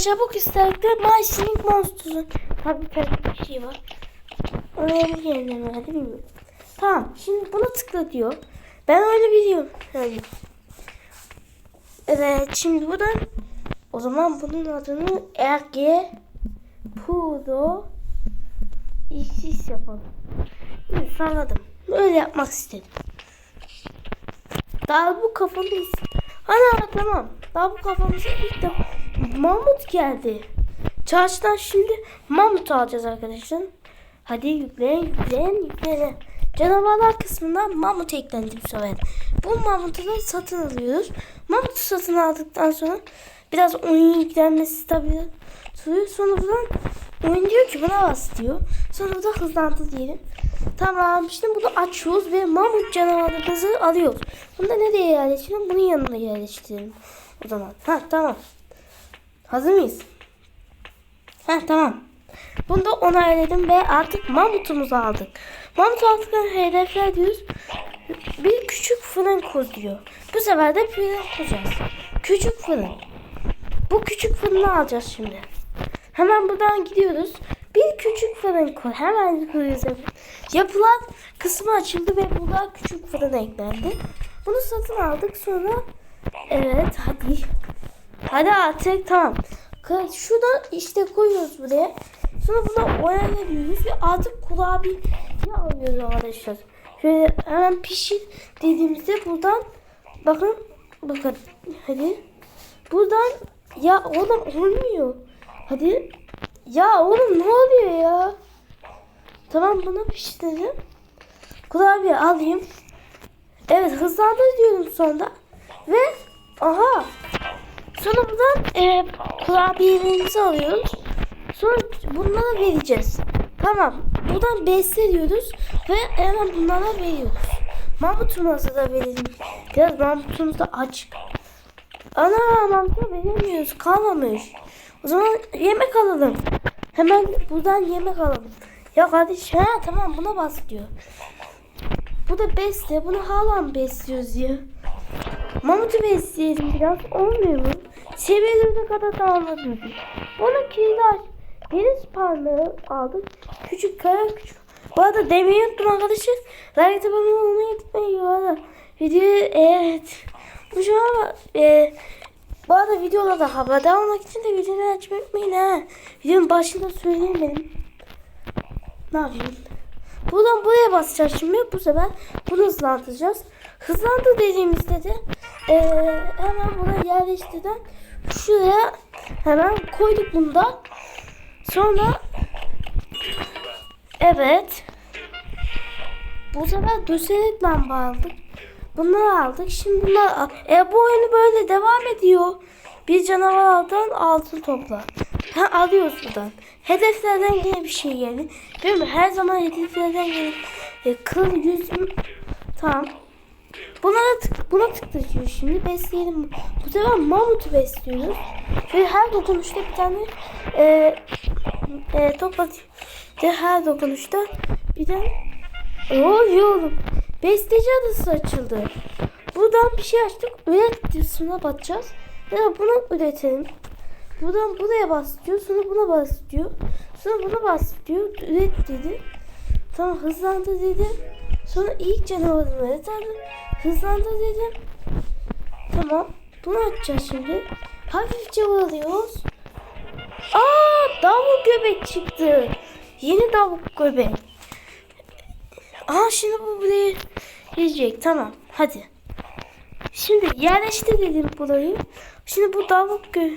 Çabuk isterlikte My Singing Monsters'ın. Tabii farklı bir şey var. Öyle yerine verdi bilmiyorum. Tamam şimdi buna tıkla diyor. Ben öyle biliyorum. Yani. Evet şimdi buradan o zaman bunun adını Erge Puro işsiz yapalım. Şimdi salladım. Öyle yapmak istedim. Daha bu kafamız. Ana tamam. Daha bu kafamıza ilk defa mamut geldi. Çarşıdan şimdi mamut alacağız arkadaşlar. Hadi yükleyin yükleyin yükleyin. Canavarlar kısmından mamut eklendi bu sefer. Bu mamutu da satın alıyoruz. Mamutu satın aldıktan sonra biraz oyun yüklenmesi tabii sürüyor. Sonra buradan oyun diyor ki buna bas diyor. Sonra da hızlandı diyelim. Tamam şimdi bunu açıyoruz ve mamut canavarımızı alıyoruz. Bunu da nereye yerleştirelim? Bunun yanına yerleştirelim. O zaman. Ha tamam. Hazır mıyız? Ha tamam. Bunu da onayladım ve artık mamutumuzu aldık. Mamut aldıktan hedefler diyoruz. Bir küçük fırın kur diyor. Bu sefer de fırın kuracağız. Küçük fırın. Bu küçük fırını alacağız şimdi. Hemen buradan gidiyoruz. Bir küçük fırın kur. Hemen kuruyoruz. Yapılan kısmı açıldı ve burada küçük fırın eklendi. Bunu satın aldık sonra evet hadi. Hadi artık tamam. Şurada işte koyuyoruz buraya. Sonra buna oyalanıyoruz ve artık kurabiye alıyoruz arkadaşlar. Şöyle hemen pişir dediğimizde buradan bakın bakın hadi buradan ya oğlum olmuyor. Hadi ya oğlum ne oluyor ya? Tamam bunu pişirdim. Kurabiye alayım. Evet hızlandır diyorum sonra. Ve aha Sonra buradan e, kurabiyelerimizi alıyoruz. Sonra bunlara vereceğiz. Tamam. Buradan besliyoruz ve hemen bunlara veriyoruz. Mamutumuza da verelim. Biraz mamutumuz da aç. Ana mamuta veremiyoruz. Kalmamış. O zaman yemek alalım. Hemen buradan yemek alalım. Ya kardeş ha tamam buna bas diyor. Bu da besle. Bunu hala mı besliyoruz ya? Mamutu besleyelim biraz. Olmuyor mu? Seviyelerde kadar tamamladım. Onu kilidi aç. Deniz parmağı aldık. Küçük kara küçük. Bu arada demeyi unuttum arkadaşlar. Like abone olmayı unutmayın. Bu arada video evet. Bu şu an e, bu arada videolarda haberdar olmak için de videoları açmayı unutmayın ha. Videonun başında söyleyeyim benim. Ne yapayım? Buradan buraya basacağız şimdi. Bu sefer bunu hızlandıracağız. Hızlandı dediğimizde de e, hemen buraya yerleştirden şuraya hemen koyduk bunu da. Sonra evet bu sefer döşenek lamba aldık. Bunları aldık. Şimdi bunlar e, bu oyunu böyle devam ediyor. Bir canavar aldan altın topla. Ha alıyoruz buradan. Hedeflerden yine bir şey yani. Değil mi? Her zaman hedeflerden yine e, kıl yüzüm tamam. Buna da tık, buna tıklatıyoruz şimdi. Besleyelim. Bu sefer mamutu besliyoruz. Ve her dokunuşta bir tane e, e, toplatıyor. Ve her dokunuşta bir tane Oo oğlum. Besteci adası açıldı. Buradan bir şey açtık. Üret dizisine batacağız. Ya da bunu üretelim. Buradan buraya bas diyor. Sonra buna bas diyor. Sonra buna bas diyor. Üret dedi. Tamam hızlandı dedim. Sonra ilk canavarımı üretelim. Hızlandı dedim. Tamam. Bunu açacağız şimdi. Hafifçe alıyoruz. Aa davul göbek çıktı. Yeni davul göbek. Aa şimdi bu buraya gelecek. Tamam. Hadi. Şimdi yerleştir dedim burayı. Şimdi bu davul gö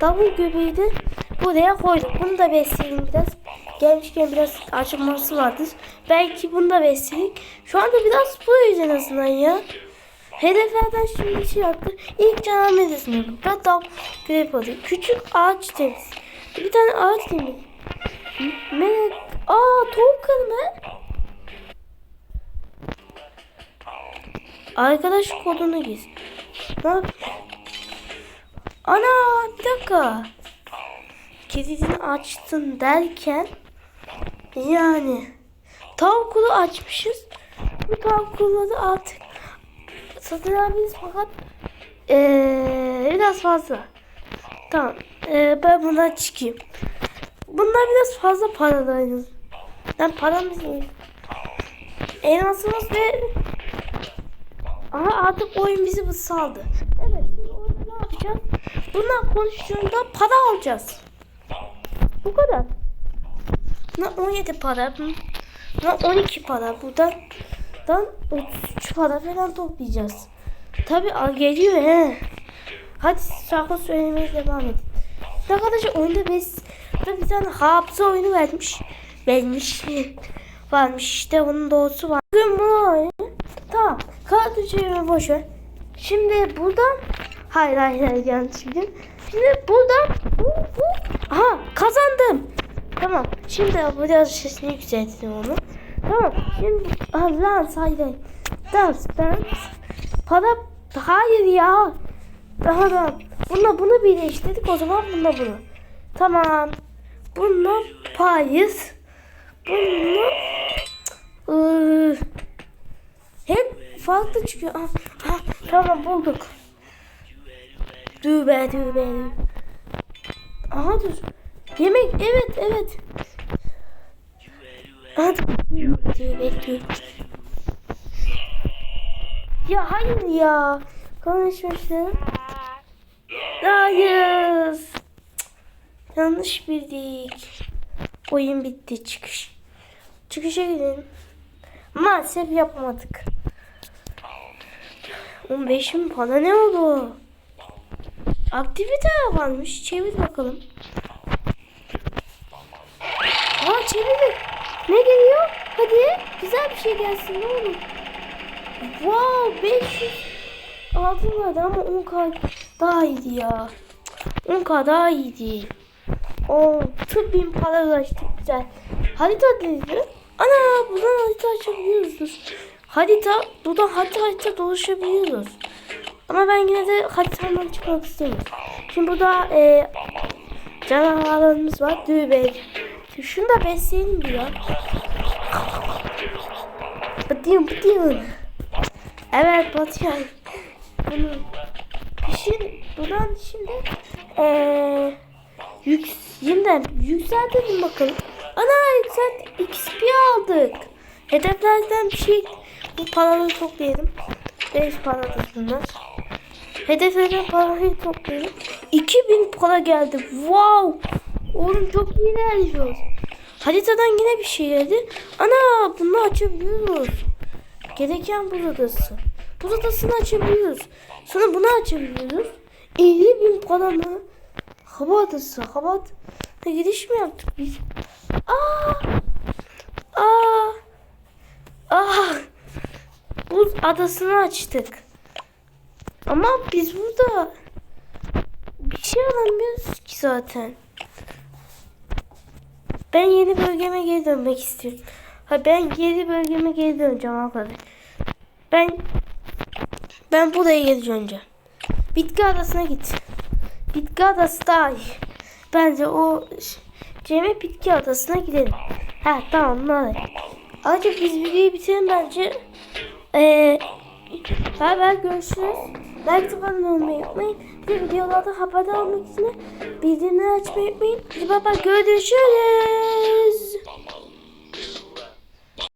davul göbeği de buraya koyduk. Bunu da besleyelim biraz. Gelmişken biraz açılması vardır. Belki bunu da besledik. Şu anda biraz buradayız en azından ya. Hedeflerden şimdi şey yaptı. İlk canavar medresini yapalım. Ben davul göbeği alayım. Küçük ağaç temiz. Bir tane ağaç temiz. Melek. Aa tavuk kanı Arkadaş kodunu giz. Ne yap? Ana bir dakika. Kedisini açtın derken yani tavukulu açmışız. Bu tavukulu artık satın alabiliriz fakat ee, biraz fazla. Tamam. Ee, ben bundan çıkayım. Bunlar biraz fazla paradayız. Ben paramız değil. Elmasımız ve Aha artık oyun bizi saldı. Evet şimdi orada ne yapacağız? Bunlar konuştuğunda para alacağız. Bu kadar. Ne 17 para. Ne 12 para. Buradan dan 33 para falan toplayacağız. Tabi geliyor he. Hadi şarkı söylemeye devam edin. Arkadaşlar oyunda biz bir tane hapse oyunu vermiş. Vermiş. Varmış işte onun doğrusu var. Bugün bunu oynayalım. Tamam. Kağıt çevirme boş ver. Şimdi buradan hayır hayır hayır yanlış bildim. Şimdi buradan bu, bu. Aha kazandım. Tamam. Şimdi biraz sesini yükselttim onu. Tamam. Şimdi ah, dans hayır hayır. Dans. Para hayır ya. Daha da bununla bunu birleştirdik o zaman bununla bunu. Tamam. Bununla payız. Bununla ıı, hep farklı çıkıyor. Ah, ah, tamam bulduk. Dübe dübe. Aha dur. Yemek evet evet. Hadi. Dübe dübe. Ya hayır ya. Konuşmuştum. Hayır. Yanlış bildik. Oyun bitti çıkış. Çıkışa gidelim. Maalesef yapamadık. 15 bin para ne oldu? Aktivite varmış. Çevir bakalım. Aa çevirdik. Ne geliyor? Hadi güzel bir şey gelsin ne olur. Wow 500 altın vardı ama 10k daha iyiydi ya. 10k daha iyiydi. O tıp bin para ulaştık güzel. Harita dedi. Ana buradan harita açabiliyoruz. Harita buradan harita harita dolaşabiliyoruz. Ama ben yine de haritamdan çıkmak istemiyorum. Şimdi burada e, canavarlarımız var. Düğbe. Şunu da besleyelim ya. Bıdıyım bıdıyım. Evet Batyan. Bunu pişir. Buradan şimdi eee yük, yeniden yükseltelim bakalım. Ana yükselt XP aldık. Hedeflerden bir şey bu paraları toplayalım. 5 para da bunlar. Hedeflerden parayı toplayalım. 2000 para geldi. Wow. Oğlum çok iyi ilerliyoruz. Haritadan yine bir şey geldi. Ana bunu açabiliyoruz. Gereken buz adası. Buz adasını açabiliyoruz. Sonra bunu açabiliyoruz. 50 bin para mı? Hava adası. Hava ad- Ha, gidiş mi yaptık biz? Aa! Aa! Aa! Buz adasını açtık. Ama biz burada bir şey alamıyoruz ki zaten. Ben yeni bölgeme geri dönmek istiyorum. Ha ben yeni bölgeme geri döneceğim arkadaşlar. Ben ben buraya geri döneceğim. Bitki adasına git. Bitki adası daha iyi. Bence o Cem'e bitki adasına gidelim. Ha tamam hadi. Ayrıca biz videoyu bitirelim bence. Ee, bay bay görüşürüz. Like olmayı unutmayın. Bir de videolarda haberdar olmak için bildirimleri açmayı unutmayın. Hadi bay görüşürüz.